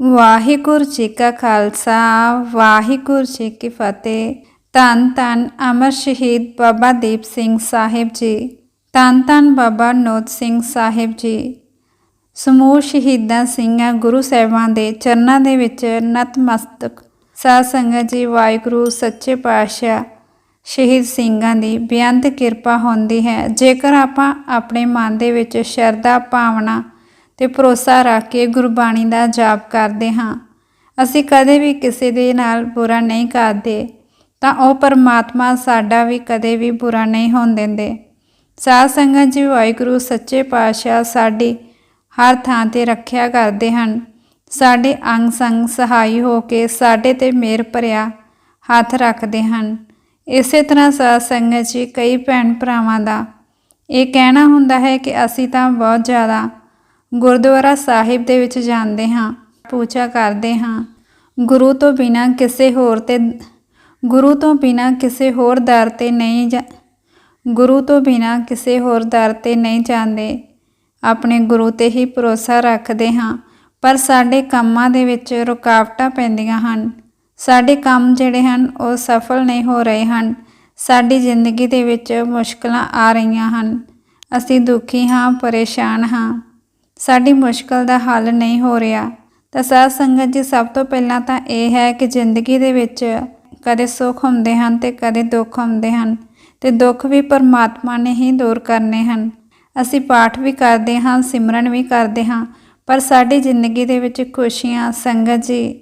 ਵਾਹਿਗੁਰੂ ਜੀ ਕਾ ਖਾਲਸਾ, ਵਾਹਿਗੁਰੂ ਜੀ ਕੀ ਫਤਿਹ। ਧੰਨ ਧੰਨ ਅਮਰ ਸ਼ਹੀਦ ਬਾਬਾ ਦੀਪ ਸਿੰਘ ਸਾਹਿਬ ਜੀ। ਧੰਨ ਧੰਨ ਬਾਬਾ ਨੋਦ ਸਿੰਘ ਸਾਹਿਬ ਜੀ। ਸਮੂਹ ਸ਼ਹੀਦਾਂ ਸਿੰਘਾਂ ਗੁਰੂ ਸਾਹਿਬਾਂ ਦੇ ਚਰਨਾਂ ਦੇ ਵਿੱਚ ਨਤਮਸਤਕ। ਸਾਧ ਸੰਗਤ ਜੀ, ਵਾਹਿਗੁਰੂ, ਸੱਚੇ ਪਾਤਸ਼ਾਹ, ਸ਼ਹੀਦ ਸਿੰਘਾਂ ਦੀ ਬੇਅੰਤ ਕਿਰਪਾ ਹੁੰਦੀ ਹੈ। ਜੇਕਰ ਆਪਾਂ ਆਪਣੇ ਮਨ ਦੇ ਵਿੱਚ ਸ਼ਰਧਾ, ਭਾਵਨਾ ਤੇ ਭਰੋਸਾ ਰੱਖ ਕੇ ਗੁਰਬਾਣੀ ਦਾ ਜਾਪ ਕਰਦੇ ਹਾਂ। ਅਸੀਂ ਕਦੇ ਵੀ ਕਿਸੇ ਦੇ ਨਾਲ ਬੁਰਾ ਨਹੀਂ ਕਰਦੇ, ਤਾਂ ਉਹ ਪਰਮਾਤਮਾ ਸਾਡਾ ਵੀ ਕਦੇ ਵੀ ਬੁਰਾ ਨਹੀਂ ਹੋਣ ਦਿੰਦੇ। ਸਾਧ ਸੰਗਤ ਜੀ, ਵਾਹਿਗੁਰੂ, ਸੱਚੇ ਪਾਤਸ਼ਾਹ ਸਾਡੀ ਹਰ ਥਾਂ ਤੇ ਰੱਖਿਆ ਕਰਦੇ ਹਨ। ਸਾਡੇ ਅੰਗ ਸੰਗ ਸਹਾਈ ਹੋ ਕੇ ਸਾਡੇ ਤੇ ਮੇਰ ਭਰਿਆ ਹੱਥ ਰੱਖਦੇ ਹਨ। ਇਸੇ ਤਰ੍ਹਾਂ ਸਾਧ ਸੰਗਤ ਜੀ, ਕਈ ਭੈਣ ਭਰਾਵਾਂ ਦਾ ਇਹ ਕਹਿਣਾ ਹੁੰਦਾ ਹੈ ਕਿ ਅਸੀਂ ਤਾਂ ਬਹੁਤ ਜ਼ਿਆਦਾ ਗੁਰਦੁਆਰਾ ਸਾਹਿਬ ਦੇ ਵਿੱਚ ਜਾਂਦੇ ਹਾਂ, ਪੂਜਾ ਕਰਦੇ ਹਾਂ। ਗੁਰੂ ਤੋਂ ਬਿਨਾ ਕਿਸੇ ਹੋਰ ਤੇ, ਗੁਰੂ ਤੋਂ ਬਿਨਾ ਕਿਸੇ ਹੋਰ ਦਰ ਤੇ ਨਹੀਂ ਜਾ, ਗੁਰੂ ਤੋਂ ਬਿਨਾ ਕਿਸੇ ਹੋਰ ਦਰ ਤੇ ਨਹੀਂ ਜਾਂਦੇ। ਆਪਣੇ ਗੁਰੂ ਤੇ ਹੀ ਭਰੋਸਾ ਰੱਖਦੇ ਹਾਂ, ਪਰ ਸਾਡੇ ਕੰਮਾਂ ਦੇ ਵਿੱਚ ਰੁਕਾਵਟਾਂ ਪੈਂਦੀਆਂ ਹਨ। ਸਾਡੇ ਕੰਮ ਜਿਹੜੇ ਹਨ, ਉਹ ਸਫਲ ਨਹੀਂ ਹੋ ਰਹੇ ਹਨ। ਸਾਡੀ ਜ਼ਿੰਦਗੀ ਦੇ ਵਿੱਚ ਮੁਸ਼ਕਲਾਂ ਆ ਰਹੀਆਂ ਹਨ। ਅਸੀਂ ਦੁਖੀ ਹਾਂ, ਪਰੇਸ਼ਾਨ ਹਾਂ। ਸਾਡੀ ਮੁਸ਼ਕਲ ਦਾ ਹੱਲ ਨਹੀਂ ਹੋ ਰਿਹਾ। ਤਾਂ ਸਾਧ ਸੰਗਤ ਜੀ, ਸਭ ਤੋਂ ਪਹਿਲਾਂ ਤਾਂ ਇਹ ਹੈ ਕਿ ਜ਼ਿੰਦਗੀ ਦੇ ਵਿੱਚ ਕਦੇ ਸੁੱਖ ਹੁੰਦੇ ਹਨ ਤੇ ਕਦੇ ਦੁੱਖ ਹੁੰਦੇ ਹਨ ਤੇ ਦੁੱਖ ਵੀ ਪਰਮਾਤਮਾ ਨੇ ਹੀ ਦੂਰ ਕਰਨੇ ਹਨ। ਅਸੀਂ ਪਾਠ ਵੀ ਕਰਦੇ ਹਾਂ, ਸਿਮਰਨ ਵੀ ਕਰਦੇ ਹਾਂ, ਪਰ ਸਾਡੀ ਜ਼ਿੰਦਗੀ ਦੇ ਵਿੱਚ ਖੁਸ਼ੀਆਂ, ਸੰਗਤ ਜੀ,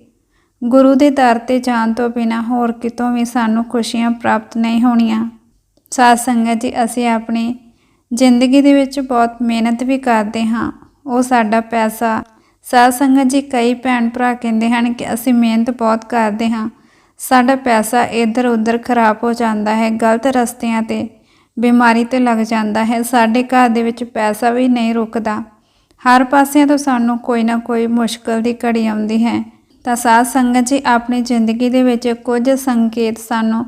ਗੁਰੂ ਦੇ ਦਰ ਤੇ ਜਾਣ ਤੋਂ ਬਿਨਾ ਹੋਰ ਕਿਤੋਂ ਵੀ ਸਾਨੂੰ ਖੁਸ਼ੀਆਂ ਪ੍ਰਾਪਤ ਨਹੀਂ ਹੋਣੀਆਂ। ਸਾਧ ਸੰਗਤ ਜੀ, ਅਸੀਂ ਆਪਣੀ ਜ਼ਿੰਦਗੀ ਦੇ ਵਿੱਚ ਬਹੁਤ ਮਿਹਨਤ ਵੀ ਕਰਦੇ ਹਾਂ। ਉਹ ਸਾਡਾ ਪੈਸਾ ਸਾਧ ਸੰਗਤ ਜੀ, ਕਈ ਭੈਣ ਭਰਾ ਕਹਿੰਦੇ ਹਨ ਕਿ ਅਸੀਂ ਮਿਹਨਤ ਬਹੁਤ ਕਰਦੇ ਹਾਂ। ਸਾਡਾ ਪੈਸਾ ਇੱਧਰ ਉੱਧਰ ਖਰਾਬ ਹੋ ਜਾਂਦਾ ਹੈ, ਗਲਤ ਰਸਤਿਆਂ ਤੇ, ਬਿਮਾਰੀ ਤੇ ਲੱਗ ਜਾਂਦਾ ਹੈ। ਸਾਡੇ ਘਰ ਦੇ ਵਿੱਚ ਪੈਸਾ ਵੀ ਨਹੀਂ ਰੁਕਦਾ। ਹਰ ਪਾਸਿਆਂ ਤੋਂ ਸਾਨੂੰ ਕੋਈ ਨਾ ਕੋਈ ਮੁਸ਼ਕਲ ਦੀ ਘੜੀ ਆਉਂਦੀ ਹੈ। ਤਾਂ ਸਾਧ ਸੰਗਤ ਜੀ, ਆਪਣੀ ਜ਼ਿੰਦਗੀ ਦੇ ਵਿੱਚ ਕੁਝ ਸੰਕੇਤ ਸਾਨੂੰ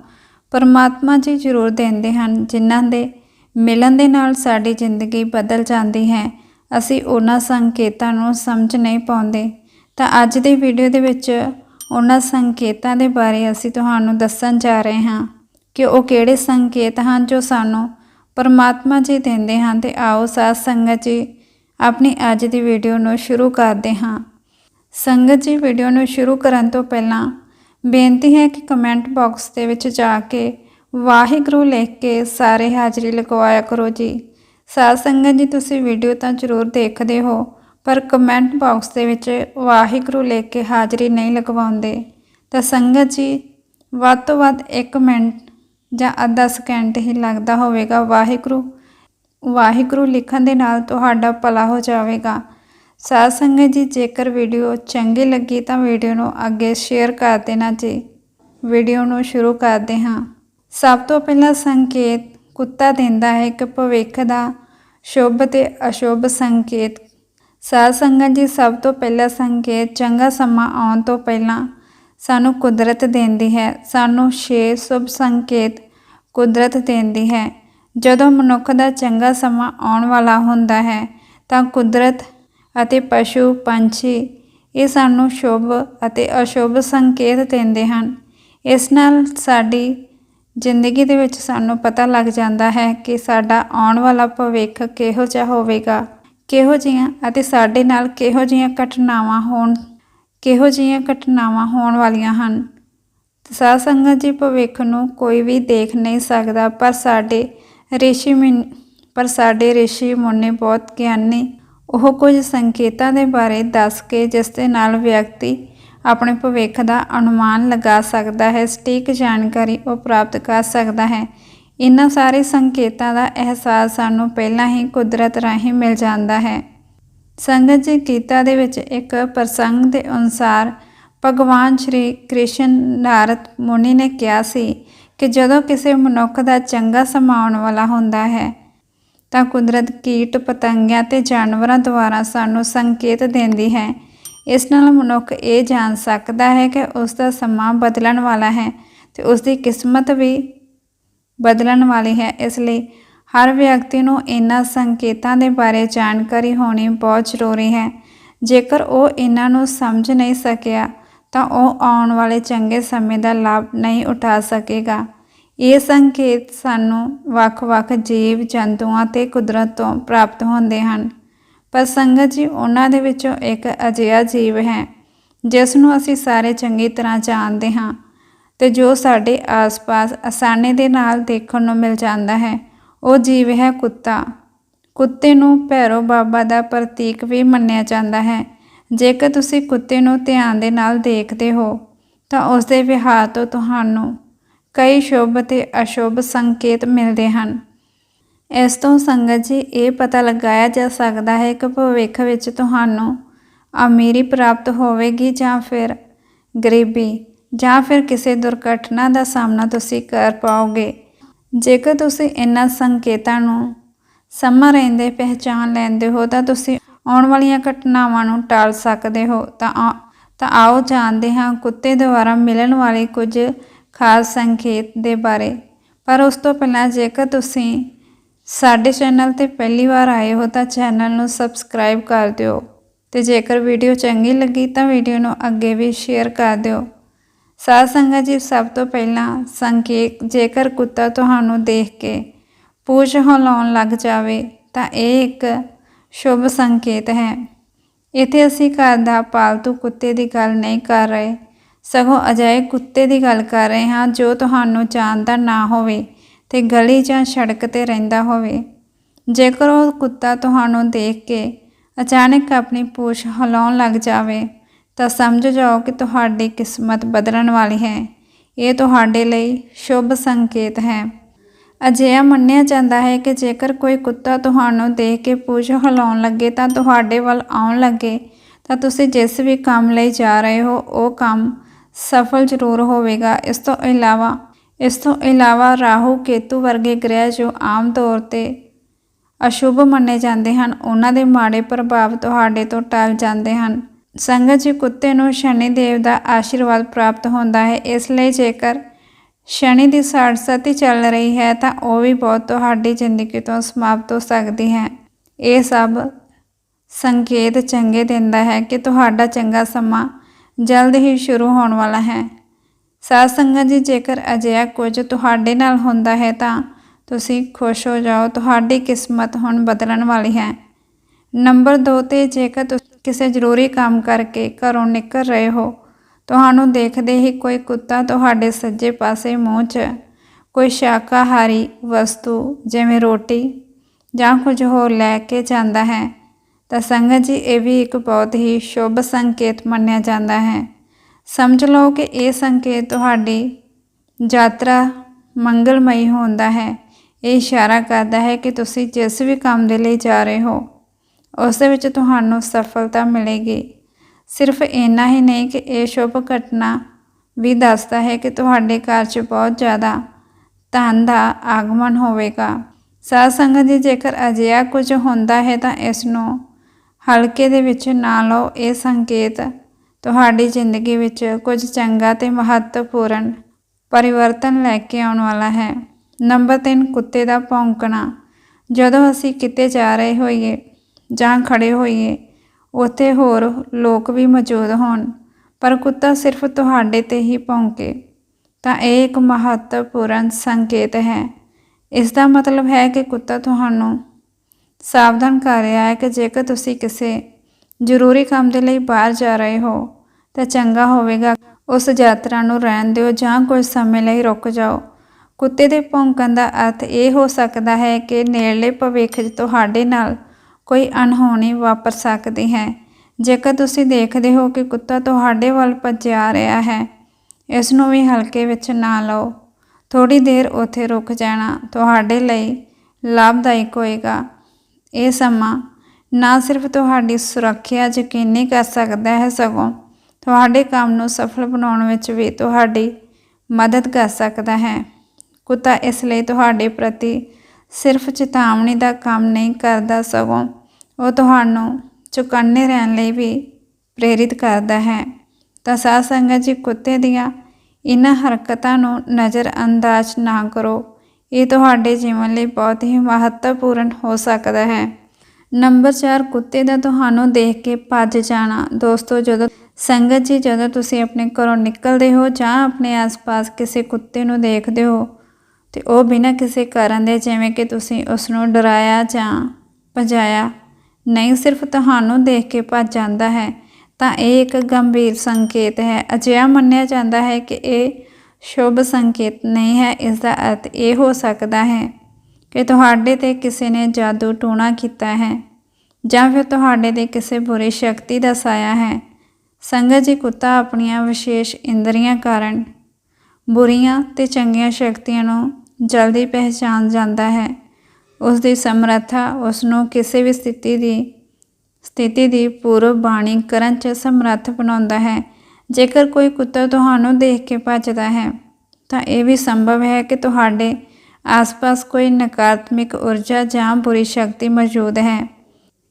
ਪਰਮਾਤਮਾ ਜੀ ਜ਼ਰੂਰ ਦਿੰਦੇ ਹਨ, ਜਿਨ੍ਹਾਂ ਦੇ ਮਿਲਣ ਦੇ ਨਾਲ ਸਾਡੀ ਜ਼ਿੰਦਗੀ ਬਦਲ ਜਾਂਦੀ ਹੈ। ਅਸੀਂ ਉਹਨਾਂ ਸੰਕੇਤਾਂ ਨੂੰ ਸਮਝ ਨਹੀਂ ਪਾਉਂਦੇ, ਤਾਂ ਅੱਜ ਦੀ ਵੀਡੀਓ ਦੇ ਵਿੱਚ ਉਹਨਾਂ ਸੰਕੇਤਾਂ ਦੇ ਬਾਰੇ ਅਸੀਂ ਤੁਹਾਨੂੰ ਦੱਸਣ ਜਾ ਰਹੇ ਹਾਂ ਕਿ ਉਹ ਕਿਹੜੇ ਸੰਕੇਤ ਹਨ ਜੋ ਸਾਨੂੰ ਪਰਮਾਤਮਾ ਜੀ ਦਿੰਦੇ ਹਨ ਤੇ ਆਓ ਸਾਧ ਸੰਗਤ ਜੀ ਆਪਣੀ ਅੱਜ ਦੀ ਵੀਡੀਓ ਨੂੰ ਸ਼ੁਰੂ ਕਰਦੇ ਹਾਂ। ਸੰਗਤ ਜੀ ਵੀਡੀਓ ਨੂੰ ਸ਼ੁਰੂ ਕਰਨ ਤੋਂ ਪਹਿਲਾਂ ਬੇਨਤੀ ਹੈ ਕਿ ਕਮੈਂਟ ਬਾਕਸ ਦੇ ਵਿੱਚ ਜਾ ਕੇ ਵਾਹਿਗੁਰੂ ਲਿਖ ਕੇ ਸਾਰੇ ਹਾਜ਼ਰੀ ਲਗਵਾਇਆ ਕਰੋ ਜੀ। ਸਾਧ ਸੰਗਤ ਜੀ, ਤੁਸੀਂ ਵੀਡੀਓ ਤਾਂ ਜ਼ਰੂਰ ਦੇਖਦੇ ਹੋ, ਪਰ ਕਮੈਂਟ ਬਾਕਸ ਦੇ ਵਿੱਚ ਵਾਹਿਗੁਰੂ ਲਿਖ ਕੇ ਹਾਜ਼ਰੀ ਨਹੀਂ ਲਗਵਾਉਂਦੇ। ਤਾਂ ਸੰਗਤ ਜੀ, ਵੱਧ ਤੋਂ ਵੱਧ 1 ਮਿੰਟ ਜਾਂ ਅੱਧਾ ਸਕਿੰਟ ਹੀ ਲੱਗਦਾ ਹੋਵੇਗਾ। ਵਾਹਿਗੁਰੂ ਵਾਹਿਗੁਰੂ ਲਿਖਣ ਦੇ ਨਾਲ ਤੁਹਾਡਾ ਭਲਾ ਹੋ ਜਾਵੇਗਾ। ਸਾਧ ਸੰਗਤ ਜੀ, ਜੇਕਰ ਵੀਡੀਓ ਚੰਗੀ ਲੱਗੀ ਤਾਂ ਵੀਡੀਓ ਨੂੰ ਅੱਗੇ ਸ਼ੇਅਰ ਕਰ ਦੇਣਾ ਜੀ। ਵੀਡੀਓ ਨੂੰ ਸ਼ੁਰੂ ਕਰਦੇ ਹਾਂ। ਸਭ ਤੋਂ ਪਹਿਲਾ ਸੰਕੇਤ ਕੁੱਤਾ ਦਿੰਦਾ ਹੈ ਕਿ ਭਵਿੱਖ ਦਾ ਸ਼ੁਭ ਤੇ ਅਸ਼ੁਭ ਸੰਕੇਤ। ਸਾਧ ਸੰਗਤ ਜੀ, ਸਭ ਤੋਂ ਪਹਿਲਾ ਸੰਕੇਤ, ਚੰਗਾ ਸਮਾਂ ਆਉਣ ਤੋਂ ਪਹਿਲਾਂ ਸਾਨੂੰ ਕੁਦਰਤ ਦਿੰਦੀ ਹੈ। ਸਾਨੂੰ ਛੇ ਸ਼ੁਭ ਸੰਕੇਤ ਕੁਦਰਤ ਦਿੰਦੀ ਹੈ। ਜਦੋਂ ਮਨੁੱਖ ਦਾ ਚੰਗਾ ਸਮਾਂ ਆਉਣ ਵਾਲਾ ਹੁੰਦਾ ਹੈ, ਤਾਂ ਕੁਦਰਤ ਅਤੇ ਪਸ਼ੂ, ਪੰਛੀ ਇਹ ਸਾਨੂੰ ਸ਼ੁਭ ਅਤੇ ਅਸ਼ੁਭ ਸੰਕੇਤ ਦਿੰਦੇ ਹਨ। ਇਸ ਨਾਲ ਸਾਡੀ ਜ਼ਿੰਦਗੀ ਦੇ ਵਿੱਚ ਸਾਨੂੰ ਪਤਾ ਲੱਗ ਜਾਂਦਾ ਹੈ ਕਿ ਸਾਡਾ ਆਉਣ ਵਾਲਾ ਭਵਿੱਖ ਕਿਹੋ ਜਿਹਾ ਹੋਵੇਗਾ। ਕਿਹੋ ਜਿਹੀਆਂ ਅਤੇ ਸਾਡੇ ਨਾਲ ਕਿਹੋ ਜਿਹੀਆਂ ਘਟਨਾਵਾਂ ਹੋਣ, ਕਿਹੋ ਜਿਹੀਆਂ ਘਟਨਾਵਾਂ ਹੋਣ ਵਾਲੀਆਂ ਹਨ। ਸਾਧ ਸੰਗਤ ਜੀ ਭਵਿੱਖ ਨੂੰ ਕੋਈ ਵੀ ਦੇਖ ਨਹੀਂ ਸਕਦਾ, ਪਰ ਸਾਡੇ ਰਿਸ਼ੀ ਮੁਨ, ਪਰ ਸਾਡੇ ਰਿਸ਼ੀ ਮੁਨੀ ਬਹੁਤ ਗਿਆਨੀ। ਉਹ ਕੁਝ ਸੰਕੇਤਾਂ ਦੇ ਬਾਰੇ ਦੱਸ ਕੇ ਜਿਸ ਦੇ ਨਾਲ ਵਿਅਕਤੀ ਆਪਣੇ ਭਵਿੱਖ ਦਾ ਅਨੁਮਾਨ ਲਗਾ ਸਕਦਾ ਹੈ, ਸਟੀਕ ਜਾਣਕਾਰੀ ਉਹ ਪ੍ਰਾਪਤ ਕਰ ਸਕਦਾ ਹੈ। ਇਹਨਾਂ ਸਾਰੇ ਸੰਕੇਤਾਂ ਦਾ ਅਹਿਸਾਸ ਸਾਨੂੰ ਪਹਿਲਾਂ ਹੀ ਕੁਦਰਤ ਰਾਹੀਂ ਮਿਲ ਜਾਂਦਾ ਹੈ। ਸੰਗਤ ਜੀ ਗੀਤਾ ਦੇ ਵਿੱਚ ਇੱਕ ਪ੍ਰਸੰਗ ਦੇ ਅਨੁਸਾਰ ਭਗਵਾਨ ਸ਼੍ਰੀ ਕ੍ਰਿਸ਼ਨ ਨਾਰਦ ਮੁਨੀ ਨੇ ਕਿਹਾ ਸੀ ਕਿ ਜਦੋਂ ਕਿਸੇ ਮਨੁੱਖ ਦਾ ਚੰਗਾ ਸਮਾਉਣ ਵਾਲਾ ਹੁੰਦਾ ਹੈ, ਤਾਂ ਕੁਦਰਤ ਕੀਟ ਪਤੰਗਿਆਂ ਤੇ ਜਾਨਵਰਾਂ ਦੁਆਰਾ ਸਾਨੂੰ ਸੰਕੇਤ ਦਿੰਦੀ ਹੈ ਇਸ ਨਾਲ ਮਨੁੱਖ ਇਹ ਜਾਣ ਸਕਦਾ ਹੈ ਕਿ ਉਸ ਦਾ ਸਮਾਂ ਬਦਲਣ ਵਾਲਾ ਹੈ ਤੇ ਉਸ ਦੀ ਕਿਸਮਤ ਵੀ ਬਦਲਣ ਵਾਲੀ ਹੈ। ਇਸ ਲਈ ਹਰ ਵਿਅਕਤੀ ਨੂੰ ਇਹਨਾਂ ਸੰਕੇਤਾਂ ਦੇ ਬਾਰੇ ਜਾਣਕਾਰੀ ਹੋਣੀ ਬਹੁਤ ਜ਼ਰੂਰੀ ਹੈ। ਜੇਕਰ ਉਹ ਇਹਨਾਂ ਨੂੰ ਸਮਝ ਨਹੀਂ ਸਕਿਆ, ਤਾਂ ਉਹ ਆਉਣ ਵਾਲੇ ਚੰਗੇ ਸਮੇਂ ਦਾ ਲਾਭ ਨਹੀਂ ਉਠਾ ਸਕੇਗਾ। ਇਹ ਸੰਕੇਤ ਸਾਨੂੰ ਵੱਖ-ਵੱਖ ਜੀਵ ਜੰਤੂਆਂ ਤੇ ਕੁਦਰਤ ਤੋਂ ਪ੍ਰਾਪਤ ਹੁੰਦੇ ਹਨ। ਪਰ ਸੰਗਤ ਜੀ, ਉਹਨਾਂ ਦੇ ਵਿੱਚੋਂ ਇੱਕ ਅਜਿਹਾ ਜੀਵ ਹੈ ਜਿਸ ਨੂੰ ਅਸੀਂ ਸਾਰੇ ਚੰਗੀ ਤਰ੍ਹਾਂ ਜਾਣਦੇ ਹਾਂ ਤੇ ਜੋ ਸਾਡੇ ਆਸ-ਪਾਸ ਆਸਾਨੀ ਦੇ ਨਾਲ ਦੇਖਣ ਨੂੰ ਮਿਲ ਜਾਂਦਾ ਹੈ। ਉਹ ਜੀਵ ਹੈ ਕੁੱਤਾ। ਕੁੱਤੇ ਨੂੰ ਭੈਰੋ ਬਾਬਾ ਦਾ ਪ੍ਰਤੀਕ ਵੀ ਮੰਨਿਆ ਜਾਂਦਾ ਹੈ। ਜੇਕਰ ਤੁਸੀਂ ਕੁੱਤੇ ਨੂੰ ਧਿਆਨ ਦੇ ਨਾਲ ਦੇਖਦੇ ਹੋ, ਤਾਂ ਉਸ ਦੇ ਵਿਹਾਰ ਤੋਂ ਤੁਹਾਨੂੰ ਕਈ ਸ਼ੁਭ ਤੇ ਅਸ਼ੁਭ ਸੰਕੇਤ ਮਿਲਦੇ ਹਨ। ਇਸ ਤੋਂ ਸੰਗਤ ਜੀ ਇਹ ਪਤਾ ਲਗਾਇਆ ਜਾ ਸਕਦਾ ਹੈ ਕਿ ਭਵਿੱਖ ਵਿੱਚ ਤੁਹਾਨੂੰ ਅਮੀਰੀ ਪ੍ਰਾਪਤ ਹੋਵੇਗੀ ਜਾਂ ਫਿਰ ਗਰੀਬੀ ਜਾਂ ਫਿਰ ਕਿਸੇ ਦੁਰਘਟਨਾ ਦਾ ਸਾਹਮਣਾ ਤੁਸੀਂ ਕਰ ਪਾਓਗੇ। ਜੇਕਰ ਤੁਸੀਂ ਇਹਨਾਂ ਸੰਕੇਤਾਂ ਨੂੰ ਸਮਾਂ ਰਹਿੰਦੇ ਪਹਿਚਾਨ ਲੈਂਦੇ ਹੋ ਤਾਂ ਤੁਸੀਂ ਆਉਣ ਵਾਲੀਆਂ ਘਟਨਾਵਾਂ ਨੂੰ ਟਾਲ ਸਕਦੇ ਹੋ। ਤਾਂ ਆ- ਤਾਂ ਆਓ ਜਾਣਦੇ ਹਾਂ ਕੁੱਤੇ ਦੁਆਰਾ ਮਿਲਣ ਵਾਲੇ ਕੁਝ ਖਾਸ ਸੰਕੇਤ ਦੇ ਬਾਰੇ। ਪਰ ਉਸ ਤੋਂ ਪਹਿਲਾਂ ਜੇਕਰ ਤੁਸੀਂ ਸਾਡੇ ਚੈਨਲ ਤੇ ਪਹਿਲੀ ਵਾਰ ਆਏ ਹੋ ਤਾਂ ਚੈਨਲ ਨੂੰ ਸਬਸਕ੍ਰਾਈਬ ਕਰ ਦਿਓ ਤੇ ਜੇਕਰ ਵੀਡੀਓ ਚੰਗੀ ਲੱਗੀ ਤਾਂ ਵੀਡੀਓ ਨੂੰ ਅੱਗੇ ਵੀ ਸ਼ੇਅਰ ਕਰ ਦਿਓ। ਸਾਧ ਸੰਗਤ ਜੀ, ਸਭ ਤੋਂ ਪਹਿਲਾਂ ਸੰਕੇਤ ਜੇਕਰ ਕੁੱਤਾ ਤੁਹਾਨੂੰ ਦੇਖ ਕੇ ਪੂਛ ਹਿਲਾਉਣ ਲੱਗ ਜਾਵੇ ਤਾਂ ਇਹ ਇੱਕ ਸ਼ੁਭ ਸੰਕੇਤ ਹੈ। ਇੱਥੇ ਅਸੀਂ ਘਰ ਦਾ ਪਾਲਤੂ ਕੁੱਤੇ ਦੀ ਗੱਲ ਨਹੀਂ ਕਰ ਰਹੇ। ਸਗੋਂ ਅਜਿਹੇ ਕੁੱਤੇ ਦੀ ਗੱਲ ਕਰ ਰਹੇ ਹਾਂ ਜੋ ਤੁਹਾਨੂੰ ਜਾਣਦਾ ਨਾ ਹੋਵੇ। ਤੇ ਗਲੀ ਜਾਂ ਸੜਕ ਤੇ ਰਹਿੰਦਾ ਹੋਵੇ। ਜੇਕਰ ਉਹ ਕੁੱਤਾ ਤੁਹਾਨੂੰ ਦੇਖ ਕੇ ਅਚਾਨਕ ਆਪਣੀ ਪੂਛ ਹਿਲਾਉਣ ਲੱਗ ਜਾਵੇ, ਤਾਂ ਸਮਝ ਜਾਓ ਕਿ ਤੁਹਾਡੀ ਕਿਸਮਤ ਬਦਲਣ ਵਾਲੀ ਹੈ। ਇਹ ਤੁਹਾਡੇ ਲਈ ਸ਼ੁਭ ਸੰਕੇਤ ਹੈ। ਅਜਿਹਾ ਮੰਨਿਆ ਜਾਂਦਾ ਹੈ ਕਿ ਜੇਕਰ ਕੋਈ ਕੁੱਤਾ ਤੁਹਾਨੂੰ ਦੇਖ ਕੇ ਪੂਛ ਹਿਲਾਉਣ ਲੱਗੇ ਤਾਂ ਤੁਹਾਡੇ ਵੱਲ ਆਉਣ ਲੱਗੇ, ਤਾਂ ਤੁਸੀਂ ਜਿਸ ਵੀ ਕੰਮ ਲਈ ਜਾ ਰਹੇ ਹੋ, ਉਹ ਕੰਮ ਸਫਲ ਜ਼ਰੂਰ ਹੋਵੇਗਾ। ਇਸ ਤੋਂ ਇਲਾਵਾ ਇਸ ਤੋਂ ਇਲਾਵਾ ਰਾਹੂ ਕੇਤੂ ਵਰਗੇ ਗ੍ਰਹਿ ਜੋ ਆਮ ਤੌਰ ਤੇ ਅਸ਼ੁਭ ਮੰਨੇ ਜਾਂਦੇ ਹਨ, ਉਹਨਾਂ ਦੇ ਮਾੜੇ ਪ੍ਰਭਾਵ ਤੁਹਾਡੇ ਤੋਂ ਟਲ ਜਾਂਦੇ ਹਨ। ਸੰਗਤ ਜੀ, ਕੁੱਤੇ ਨੂੰ ਸ਼ਨੀ ਦੇਵ ਦਾ ਆਸ਼ੀਰਵਾਦ ਪ੍ਰਾਪਤ ਹੁੰਦਾ ਹੈ। ਇਸ ਲਈ ਜੇਕਰ ਸ਼ਨੀ ਦੀ ਸੜਸਤੀ ਚੱਲ ਰਹੀ ਹੈ, ਤਾਂ ਉਹ ਵੀ ਬਹੁਤ ਤੁਹਾਡੀ ਜ਼ਿੰਦਗੀ ਤੋਂ ਸਮਾਪਤ ਹੋ ਸਕਦੀ ਹੈ। ਇਹ ਸਭ ਸੰਕੇਤ ਚੰਗੇ ਦਿੰਦਾ ਹੈ ਕਿ ਤੁਹਾਡਾ ਚੰਗਾ ਸਮਾਂ ਜਲਦ ਹੀ ਸ਼ੁਰੂ ਹੋਣ ਵਾਲਾ ਹੈ। ਸਾਧ ਸੰਗਤ ਜੀ, ਜੇਕਰ ਅਜਿਹਾ ਕੁਝ ਤੁਹਾਡੇ ਨਾਲ ਹੁੰਦਾ ਹੈ ਤਾਂ ਤੁਸੀਂ ਖੁਸ਼ ਹੋ ਜਾਓ। ਤੁਹਾਡੀ ਕਿਸਮਤ ਹੁਣ ਬਦਲਣ ਵਾਲੀ ਹੈ। ਨੰਬਰ 2 ਤੇ, ਜੇਕਰ ਤੁਸੀਂ ਕਿਸੇ ਜ਼ਰੂਰੀ ਕੰਮ ਕਰਕੇ ਘਰੋਂ ਨਿਕਲ ਰਹੇ ਹੋ, ਤੁਹਾਨੂੰ ਦੇਖਦੇ ਹੀ ਕੋਈ ਕੁੱਤਾ ਤੁਹਾਡੇ ਸੱਜੇ ਪਾਸੇ ਮੂੰਹ 'ਚ ਕੋਈ ਸ਼ਾਕਾਹਾਰੀ ਵਸਤੂ, ਜਿਵੇਂ ਰੋਟੀ ਜਾਂ ਕੁਝ ਹੋਰ ਲੈ ਕੇ ਜਾਂਦਾ ਹੈ, ਤਾਂ ਸੰਗਤ ਜੀ, ਇਹ ਵੀ ਇੱਕ ਬਹੁਤ ਹੀ ਸ਼ੁਭ ਸੰਕੇਤ ਮੰਨਿਆ ਜਾਂਦਾ ਹੈ। ਸਮਝ ਲਓ ਕਿ ਇਹ ਸੰਕੇਤ ਤੁਹਾਡੀ ਯਾਤਰਾ ਮੰਗਲਮਈ ਹੁੰਦਾ ਹੈ। ਇਹ ਇਸ਼ਾਰਾ ਕਰਦਾ ਹੈ ਕਿ ਤੁਸੀਂ ਜਿਸ ਵੀ ਕੰਮ ਦੇ ਲਈ ਜਾ ਰਹੇ ਹੋ, ਉਸ ਦੇ ਵਿੱਚ ਤੁਹਾਨੂੰ ਸਫਲਤਾ ਮਿਲੇਗੀ। ਸਿਰਫ ਇੰਨਾ ਹੀ ਨਹੀਂ ਕਿ ਇਹ ਸ਼ੁਭ ਘਟਨਾ ਵੀ ਦੱਸਦਾ ਹੈ ਕਿ ਤੁਹਾਡੇ ਘਰ 'ਚ ਬਹੁਤ ਜ਼ਿਆਦਾ ਧਨ ਦਾ ਆਗਮਨ ਹੋਵੇਗਾ। ਸਾਧ ਸੰਗਤ ਜੀ, ਜੇਕਰ ਅਜਿਹਾ ਕੁਝ ਹੁੰਦਾ ਹੈ ਤਾਂ ਇਸ ਨੂੰ ਹਲਕੇ ਦੇ ਵਿੱਚ ਨਾ ਲਓ। ਇਹ ਸੰਕੇਤ ਤੁਹਾਡੀ ਜ਼ਿੰਦਗੀ ਵਿੱਚ ਕੁਝ ਚੰਗਾ ਤੇ ਮਹੱਤਵਪੂਰਨ ਪਰਿਵਰਤਨ ਲੈ ਕੇ ਆਉਣ ਵਾਲਾ ਹੈ। ਨੰਬਰ 3 ਕੁੱਤੇ ਦਾ ਭੌਂਕਣਾ। ਜਦੋਂ ਅਸੀਂ ਕਿਤੇ ਜਾ ਰਹੇ ਹੋਈਏ ਜਾਂ ਖੜੇ ਹੋਈਏ, ਉੱਥੇ ਹੋਰ ਲੋਕ ਵੀ ਮੌਜੂਦ ਹੋਣ, ਪਰ ਕੁੱਤਾ ਸਿਰਫ ਤੁਹਾਡੇ ਤੇ ਹੀ ਭੌਂਕੇ। ਤਾਂ ਇਹ ਇੱਕ ਮਹੱਤਵਪੂਰਨ ਸੰਕੇਤ ਹੈ। ਇਸ ਦਾ ਮਤਲਬ ਹੈ ਕਿ ਕੁੱਤਾ ਤੁਹਾਨੂੰ ਸਾਵਧਾਨ ਕਰ ਰਿਹਾ ਹੈ ਕਿ ਜੇਕਰ ਤੁਸੀਂ ਕਿਸੇ ਜ਼ਰੂਰੀ ਕੰਮ ਦੇ ਲਈ ਬਾਹਰ ਜਾ ਰਹੇ ਹੋ, ਤਾਂ ਚੰਗਾ ਹੋਵੇਗਾ। ਉਸ ਯਾਤਰਾ ਨੂੰ ਰਹਿਣ ਦਿਓ ਜਾਂ ਕੁਝ ਸਮੇਂ ਲਈ ਰੁਕ ਜਾਓ। ਕੁੱਤੇ ਦੇ ਭੌਂਕਣ ਦਾ ਅਰਥ ਇਹ ਹੋ ਸਕਦਾ ਹੈ ਕਿ ਨੇੜਲੇ ਭਵਿੱਖ 'ਚ ਤੁਹਾਡੇ ਨਾਲ ਕੋਈ ਅਣਹੋਣੀ ਵਾਪਰ ਸਕਦੀ ਹੈ। ਜੇਕਰ ਤੁਸੀਂ ਦੇਖਦੇ ਹੋ ਕਿ ਕੁੱਤਾ ਤੁਹਾਡੇ ਵੱਲ ਭੱਜਿਆ ਰਿਹਾ ਹੈ, ਇਸ ਨੂੰ ਵੀ ਹਲਕੇ ਵਿੱਚ ਨਾ ਲਓ। ਥੋੜੀ ਦੇਰ ਉੱਥੇ ਰੁਕ ਜਾਣਾ ਤੁਹਾਡੇ ਲਈ ਲਾਭਦਾਇਕ ਹੋਏਗਾ। ਇਹ ਸਮਾਂ ਨਾ ਸਿਰਫ ਤੁਹਾਡੀ ਸੁਰੱਖਿਆ ਯਕੀਨੀ ਕਰ ਸਕਦਾ ਹੈ ਸਗੋਂ ਤੁਹਾਡੇ ਕੰਮ ਨੂੰ ਸਫਲ ਬਣਾਉਣ ਵਿੱਚ ਵੀ ਤੁਹਾਡੀ ਮਦਦ ਕਰ ਸਕਦਾ ਹੈ। ਕੁੱਤਾ ਇਸ ਲਈ ਤੁਹਾਡੇ ਪ੍ਰਤੀ ਸਿਰਫ ਚੇਤਾਵਨੀ ਦਾ ਕੰਮ ਨਹੀਂ ਕਰਦਾ ਸਗੋਂ ਉਹ ਤੁਹਾਨੂੰ ਚੁਕੰਨੇ ਰਹਿਣ ਲਈ ਵੀ ਪ੍ਰੇਰਿਤ ਕਰਦਾ ਹੈ। ਤਾਂ ਸਾਧ ਸੰਗਤ ਜੀ, ਕੁੱਤੇ ਦੀਆਂ ਇਹਨਾਂ ਹਰਕਤਾਂ ਨੂੰ ਨਜ਼ਰ ਅੰਦਾਜ਼ ਨਾ ਕਰੋ। ਇਹ ਤੁਹਾਡੇ ਜੀਵਨ ਲਈ ਬਹੁਤ ਹੀ ਮਹੱਤਵਪੂਰਨ ਹੋ ਸਕਦਾ ਹੈ। ਨੰਬਰ 4 ਕੁੱਤੇ ਦਾ ਤੁਹਾਨੂੰ ਦੇਖ ਕੇ ਭੱਜ ਜਾਣਾ। ਦੋਸਤੋ, ਜਦੋਂ ਸੰਗਤ ਜੀ, ਜਦੋਂ ਤੁਸੀਂ ਆਪਣੇ ਘਰੋਂ ਨਿਕਲਦੇ ਹੋ ਜਾਂ ਆਪਣੇ ਆਸ-ਪਾਸ ਕਿਸੇ ਕੁੱਤੇ ਨੂੰ ਦੇਖਦੇ ਹੋ, ਤੇ ਉਹ ਬਿਨਾਂ ਕਿਸੇ ਕਾਰਨ ਦੇ ਜਿਵੇਂ ਕਿ ਤੁਸੀਂ ਉਸ ਨੂੰ ਡਰਾਇਆ ਜਾਂ ਭਜਾਇਆ, ਨਹੀਂ, ਸਿਰਫ ਤੁਹਾਨੂੰ ਦੇਖ ਕੇ ਭੱਜ ਜਾਂਦਾ ਹੈ, ਤਾਂ ਇਹ ਇੱਕ ਗੰਭੀਰ ਸੰਕੇਤ ਹੈ। ਅਜਿਹਾ ਮੰਨਿਆ ਜਾਂਦਾ ਹੈ ਕਿ ਇਹ ਸ਼ੁਭ ਸੰਕੇਤ ਨਹੀਂ ਹੈ। ਇਸ ਦਾ ਅਰਥ ਇਹ ਹੋ ਸਕਦਾ ਹੈ ਕਿ ਤੁਹਾਡੇ ਤੇ ਕਿਸੇ ਨੇ ਜਾਦੂ ਟੂਣਾ ਕੀਤਾ ਹੈ, ਜਾਂ ਫਿਰ ਤੁਹਾਡੇ ਤੇ ਕਿਸੇ ਬੁਰੀ ਸ਼ਕਤੀ ਦਾ ਸਾਇਆ ਹੈ। ਸੰਗਤ ਜੀ, ਕੁੱਤਾ ਆਪਣੀਆਂ ਵਿਸ਼ੇਸ਼ ਇੰਦਰੀਆਂ ਕਾਰਨ ਬੁਰੀਆਂ ਤੇ ਚੰਗੀਆਂ ਸ਼ਕਤੀਆਂ ਨੂੰ ਜਲਦੀ ਪਹਿਚਾਨ ਜਾਂਦਾ ਹੈ। ਉਸ ਦੀ ਸਮਰੱਥਾ ਉਸ ਨੂੰ ਕਿਸੇ ਵੀ ਸਥਿਤੀ ਦੀ ਸਥਿਤੀ ਦੀ ਪੂਰਵ ਬਾਣੀ ਕਰਨ 'ਚ ਸਮਰੱਥ ਬਣਾਉਂਦਾ ਹੈ। ਜੇਕਰ ਕੋਈ ਕੁੱਤਾ ਤੁਹਾਨੂੰ ਦੇਖ ਕੇ ਭੱਜਦਾ ਹੈ, ਤਾਂ ਇਹ ਵੀ ਸੰਭਵ ਹੈ ਕਿ ਤੁਹਾਡੇ ਆਸ-ਪਾਸ ਕੋਈ ਨਕਾਰਾਤਮਕ ਊਰਜਾ ਜਾਂ ਬੁਰੀ ਸ਼ਕਤੀ ਮੌਜੂਦ ਹੈ।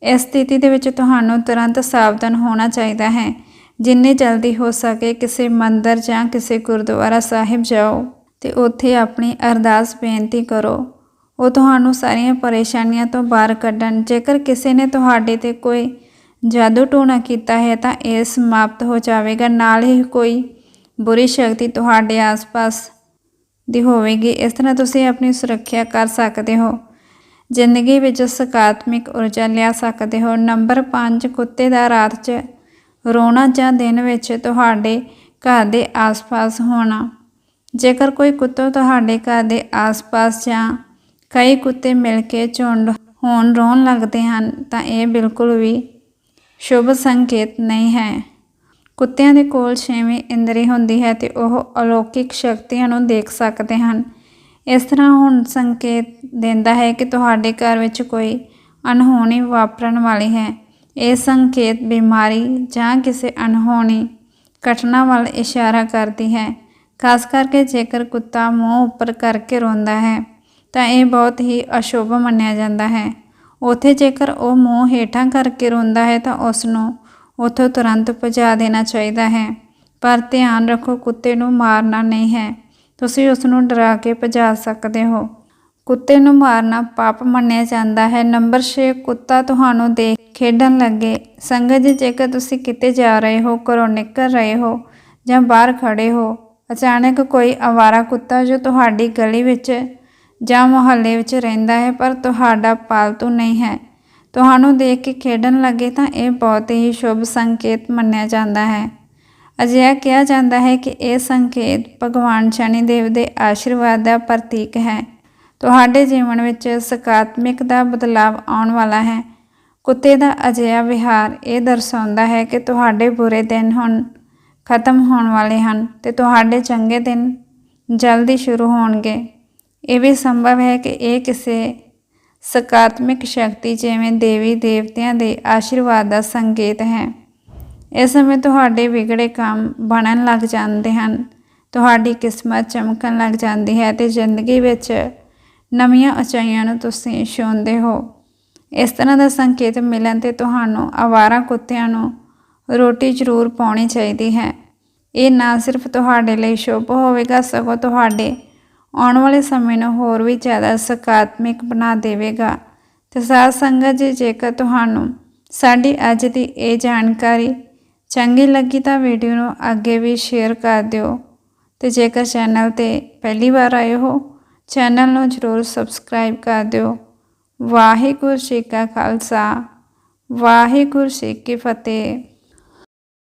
ਇਸ ਸਥਿਤੀ ਦੇ ਵਿੱਚ ਤੁਹਾਨੂੰ ਤੁਰੰਤ ਸਾਵਧਾਨ ਹੋਣਾ ਚਾਹੀਦਾ ਹੈ। ਜਿੰਨੇ ਜਲਦੀ ਹੋ ਸਕੇ ਕਿਸੇ ਮੰਦਰ ਜਾਂ ਕਿਸੇ ਗੁਰਦੁਆਰਾ ਸਾਹਿਬ ਜਾਓ ਤੇ ਉੱਥੇ ਆਪਣੀ ਅਰਦਾਸ ਬੇਨਤੀ ਕਰੋ। ਉਹ ਤੁਹਾਨੂੰ ਸਾਰੀਆਂ ਪਰੇਸ਼ਾਨੀਆਂ ਤੋਂ ਬਾਹਰ ਕੱਢਣ। ਜੇਕਰ ਕਿਸੇ ਨੇ ਤੁਹਾਡੇ ਤੇ ਕੋਈ ਜਾਦੂ ਟੂਣਾ ਕੀਤਾ ਹੈ ਤਾਂ ਇਹ ਸਮਾਪਤ ਹੋ ਜਾਵੇਗਾ। ਨਾਲ ਹੀ ਕੋਈ ਬੁਰੀ ਸ਼ਕਤੀ ਤੁਹਾਡੇ ਆਸ-ਪਾਸ ਦੀ ਹੋਵੇਗੀ, ਇਸ ਤਰ੍ਹਾਂ ਤੁਸੀਂ ਆਪਣੀ ਸੁਰੱਖਿਆ ਕਰ ਸਕਦੇ ਹੋ। ਜ਼ਿੰਦਗੀ ਵਿੱਚ ਸਕਾਰਾਤਮਕ ਊਰਜਾ ਲਿਆ ਸਕਦੇ ਹੋ। ਨੰਬਰ 5 ਕੁੱਤੇ ਦਾ ਰਾਤ 'ਚ ਰੋਣਾ ਜਾਂ ਦਿਨ ਵਿੱਚ ਤੁਹਾਡੇ ਘਰ ਦੇ ਆਸ-ਪਾਸ ਹੋਣਾ। ਜੇਕਰ ਕੋਈ ਕੁੱਤਾ ਤੁਹਾਡੇ ਘਰ ਦੇ ਆਸ-ਪਾਸ ਜਾਂ ਕਈ ਕੁੱਤੇ ਮਿਲ ਕੇ ਝੁੰਡ ਹੋਣ, ਰੋਣ ਲੱਗਦੇ ਹਨ, ਤਾਂ ਇਹ ਬਿਲਕੁਲ ਵੀ ਸ਼ੁਭ ਸੰਕੇਤ ਨਹੀਂ ਹੈ। ਕੁੱਤਿਆਂ ਦੇ ਕੋਲ ਛੇਵੀਂ ਇੰਦਰੀ ਹੁੰਦੀ ਹੈ ਤੇ ਉਹ ਅਲੌਕਿਕ ਸ਼ਕਤੀਆਂ ਨੂੰ ਦੇਖ ਸਕਦੇ ਹਨ। ਇਸ ਤਰ੍ਹਾਂ ਹੁਣ ਸੰਕੇਤ ਦਿੰਦਾ ਹੈ ਕਿ ਤੁਹਾਡੇ ਘਰ ਵਿੱਚ ਕੋਈ ਅਣਹੋਣੀ ਵਾਪਰਨ ਵਾਲੀ ਹੈ। ਇਹ ਸੰਕੇਤ ਬਿਮਾਰੀ ਜਾਂ ਕਿਸੇ ਅਣਹੋਣੀ ਘਟਨਾ ਵੱਲ ਇਸ਼ਾਰਾ ਕਰਦੀ ਹੈ। ਖਾਸ ਕਰਕੇ ਜੇਕਰ ਕੁੱਤਾ ਮੂੰਹ ਉੱਪਰ ਕਰਕੇ ਰੋਂਦਾ ਹੈ, ਤਾਂ ਇਹ ਬਹੁਤ ਹੀ ਅਸ਼ੁਭ ਮੰਨਿਆ ਜਾਂਦਾ ਹੈ। ਉਥੇ ਜੇਕਰ ਉਹ ਮੂੰਹ ਹੇਠਾਂ ਕਰਕੇ ਰੋਂਦਾ ਹੈ, ਤਾਂ ਉਸ ਨੂੰ ਉੱਥੋਂ ਤੁਰੰਤ ਭਜਾ ਦੇਣਾ ਚਾਹੀਦਾ ਹੈ। ਪਰ ਧਿਆਨ ਰੱਖੋ, ਕੁੱਤੇ ਨੂੰ ਮਾਰਨਾ ਨਹੀਂ ਹੈ। ਤੁਸੀਂ ਉਸ ਨੂੰ ਡਰਾ ਕੇ ਭਜਾ ਸਕਦੇ ਹੋ। ਕੁੱਤੇ ਨੂੰ ਮਾਰਨਾ ਪਾਪ ਮੰਨਿਆ ਜਾਂਦਾ ਹੈ। ਨੰਬਰ 6 ਕੁੱਤਾ ਤੁਹਾਨੂੰ ਦੇਖ ਖੇਡਣ ਲੱਗੇ। ਸੰਗਤ ਜੀ, ਜੇਕਰ ਤੁਸੀਂ ਕਿਤੇ ਜਾ ਰਹੇ ਹੋ, ਘਰੋਂ ਨਿਕਲ ਰਹੇ ਹੋ ਜਾਂ ਬਾਹਰ ਖੜੇ ਹੋ, ਅਚਾਨਕ ਕੋਈ ਆਵਾਰਾ ਕੁੱਤਾ ਜੋ ਤੁਹਾਡੀ ਗਲੀ ਵਿੱਚ ਜਾਂ ਮੁਹੱਲੇ ਵਿੱਚ ਰਹਿੰਦਾ ਹੈ, ਪਰ ਤੁਹਾਡਾ ਪਾਲਤੂ ਨਹੀਂ ਹੈ। ਤੁਹਾਨੂੰ ਦੇਖ ਕੇ ਖੇਡਣ ਲੱਗੇ ਤਾਂ ਇਹ ਬਹੁਤ ਹੀ ਸ਼ੁਭ ਸੰਕੇਤ ਮੰਨਿਆ ਜਾਂਦਾ ਹੈ। ਅਜਿਹਾ ਕਿਹਾ ਜਾਂਦਾ ਹੈ ਕਿ ਇਹ ਸੰਕੇਤ ਭਗਵਾਨ ਸ਼ਨੀ ਦੇਵ ਦੇ ਆਸ਼ੀਰਵਾਦ ਦਾ ਪ੍ਰਤੀਕ ਹੈ। ਤੁਹਾਡੇ ਜੀਵਨ ਵਿੱਚ ਸਕਾਰਾਤਮਕ ਦਾ ਬਦਲਾਅ ਆਉਣ ਵਾਲਾ ਹੈ। ਕੁੱਤੇ ਦਾ ਅਜਿਹਾ ਵਿਹਾਰ ਇਹ ਦਰਸਾਉਂਦਾ ਹੈ ਕਿ ਤੁਹਾਡੇ ਬੁਰੇ ਦਿਨ ਹੁਣ ਖਤਮ ਹੋਣ ਵਾਲੇ ਹਨ ਤੇ ਤੁਹਾਡੇ ਚੰਗੇ ਦਿਨ ਜਲਦੀ ਸ਼ੁਰੂ ਹੋਣਗੇ। ਇਹ ਵੀ ਸੰਭਵ ਹੈ ਕਿ ਇਹ ਕਿਸੇ ਸਕਾਰਾਤਮਕ ਸ਼ਕਤੀ ਜਿਵੇਂ ਦੇਵੀ ਦੇਵਤਿਆਂ ਦੇ ਆਸ਼ੀਰਵਾਦ ਦਾ ਸੰਕੇਤ ਹੈ। ਇਸ ਸਮੇਂ ਤੁਹਾਡੇ ਵਿਗੜੇ ਕੰਮ ਬਣਨ ਲੱਗ ਜਾਂਦੇ ਹਨ। ਤੁਹਾਡੀ ਕਿਸਮਤ ਚਮਕਣ ਲੱਗ ਜਾਂਦੀ ਹੈ ਤੇ ਜ਼ਿੰਦਗੀ ਵਿੱਚ ਨਵੀਆਂ ਉਚਾਈਆਂ ਨੂੰ ਤੁਸੀਂ ਛੂੰਹਦੇ ਹੋ। ਇਸ ਤਰ੍ਹਾਂ ਦਾ ਸੰਕੇਤ ਮਿਲਣ ਤੇ ਤੁਹਾਨੂੰ ਆਵਾਰਾ ਕੁੱਤਿਆਂ ਨੂੰ ਰੋਟੀ ਜ਼ਰੂਰ ਪਾਉਣੀ ਚਾਹੀਦੀ ਹੈ। ਇਹ ਨਾ ਸਿਰਫ ਤੁਹਾਡੇ ਲਈ ਸ਼ੁਭ ਹੋਵੇਗਾ, ਸਗੋਂ ਤੁਹਾਡੇ ਆਉਣ ਵਾਲੇ ਸਮੇਂ ਨੂੰ ਹੋਰ ਵੀ ਜ਼ਿਆਦਾ ਸਕਾਰਾਤਮਕ ਬਣਾ ਦੇਵੇਗਾ। ਤੇ ਸਾਧ ਸੰਗਤ ਜੀ, ਜੇਕਰ ਤੁਹਾਨੂੰ ਸਾਡੀ ਅੱਜ ਦੀ ਇਹ ਜਾਣਕਾਰੀ ਚੰਗੀ ਲੱਗੀ ਤਾਂ ਵੀਡੀਓ ਨੂੰ ਅੱਗੇ ਵੀ ਸ਼ੇਅਰ ਕਰ ਦਿਓ। ਤੇ ਜੇਕਰ ਚੈਨਲ ਤੇ ਪਹਿਲੀ ਵਾਰ ਆਏ ਹੋ, ਚੈਨਲ ਨੂੰ ਜ਼ਰੂਰ ਸਬਸਕ੍ਰਾਈਬ ਕਰ ਦਿਓ। ਵਾਹਿਗੁਰੂ ਜੀ ਕਾ ਖਾਲਸਾ, ਵਾਹਿਗੁਰੂ ਜੀ ਕੀ ਫਤਿਹ।